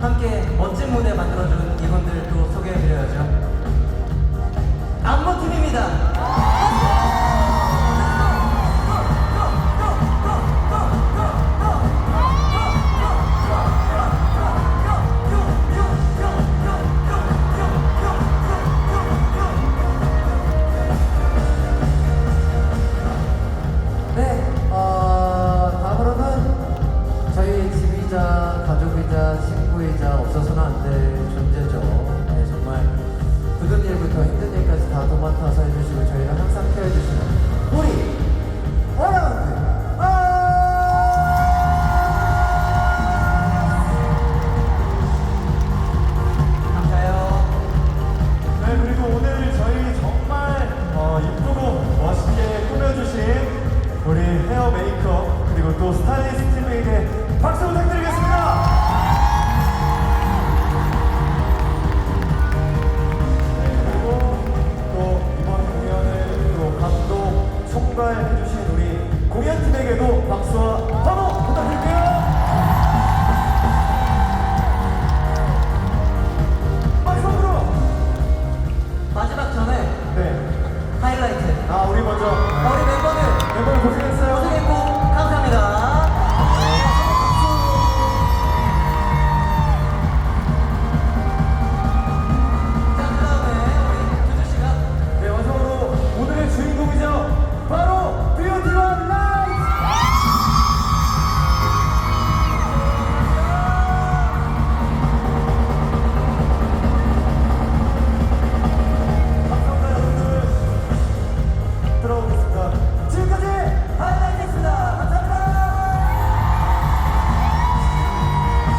함께 멋진 무대 만들어주는 이분들도 소개해드려야죠. 안무팀입니다. 저희를 항상 케어해주시는 우리 어라운드 감사해요. 네, 그리고 오늘 저희 정말 어, 이쁘고 멋있게 꾸며주신 우리 헤어 메이크업 그리고 또 스타일리스트 팀에게 박수 부탁드립니다.